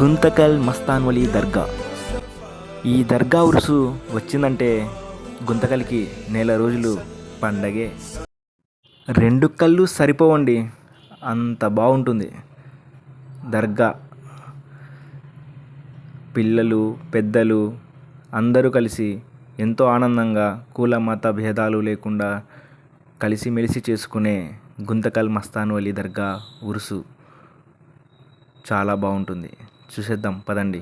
గుంతకల్ మస్తాన్వలి దర్గా. ఈ దర్గా ఉరుసు వచ్చిందంటే గుంతకల్కి నెల రోజులు పండగే. రెండు కళ్ళు సరిపోవండి అంత బాగుంటుంది దర్గా. పిల్లలు పెద్దలు అందరూ కలిసి ఎంతో ఆనందంగా కుల మత భేదాలు లేకుండా కలిసిమెలిసి చేసుకునే గుంతకల్ మస్తాన్వలి దర్గా ఉరుసు. చాలా బాగుంటుంది చూసేద్దాం పదండి.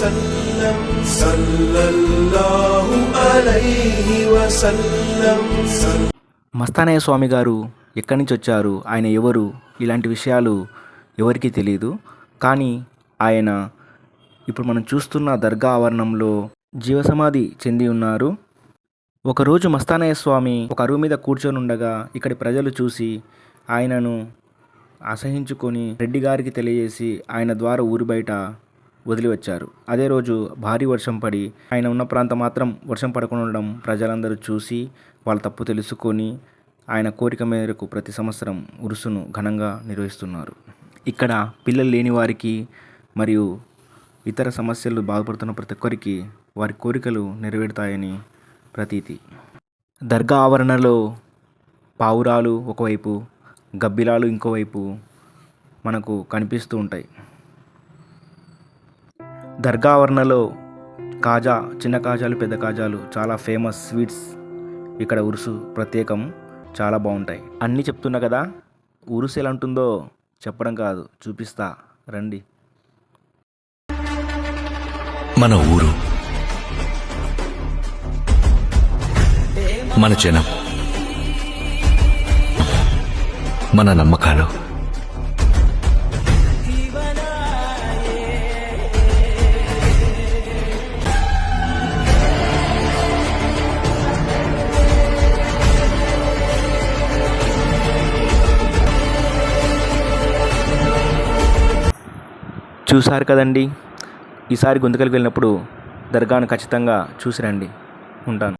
وسلم صلى الله عليه وسلم صلى మస్తానయ్య స్వామి గారు ఎక్కడి నుంచి వచ్చారు ఆయన ఎవరు ఇలాంటి విషయాలు ఎవరికీ తెలియదు కానీ ఆయన ఇప్పుడు మనం చూస్తున్న దర్గా ఆవరణంలో జీవసమాధి చెంది ఉన్నారు ఒకరోజు మస్తానయ్య స్వామి ఒక అరువు మీద కూర్చొని ఉండగా ఇక్కడి ప్రజలు చూసి ఆయనను అసహించుకొని రెడ్డి గారికి తెలియజేసి ఆయన ద్వారా ఊరి బయట వదిలి వచ్చారు అదే రోజు భారీ వర్షం పడి ఆయన ఉన్న ప్రాంతం మాత్రం వర్షం పడకుండా ఉండడం ప్రజలందరూ చూసి వాళ్ళ తప్పు తెలుసుకొని ఆయన కోరిక మేరకు ప్రతి సంవత్సరం ఉరుసును ఘనంగా నిర్వహిస్తున్నారు. ఇక్కడ పిల్లలు లేని వారికి మరియు ఇతర సమస్యలు బాధపడుతున్న ప్రతి ఒక్కరికి వారి కోరికలు నెరవేరుతాయని ప్రతీతి. దర్గా ఆవరణలో పావురాలు ఒకవైపు గబ్బిలాలు ఇంకోవైపు మనకు కనిపిస్తూ ఉంటాయి. దర్గా ఆవరణలో కాజా చిన్న కాజాలు పెద్ద కాజాలు చాలా ఫేమస్ స్వీట్స్ ఇక్కడ ఉరుసు ప్రత్యేకం చాలా బాగుంటాయి. అన్నీ చెప్తున్నా కదా ఉరుసు ఎలా ఉంటుందో చెప్పడం కాదు చూపిస్తా రండి. మన ఊరు మన జనం మన నమ్మకాలు. చూశారు కదండి? ఈసారి గుంతకల్కి వెళ్ళినప్పుడు దర్గాను ఖచ్చితంగా చూసి రండి. ఉంటాను.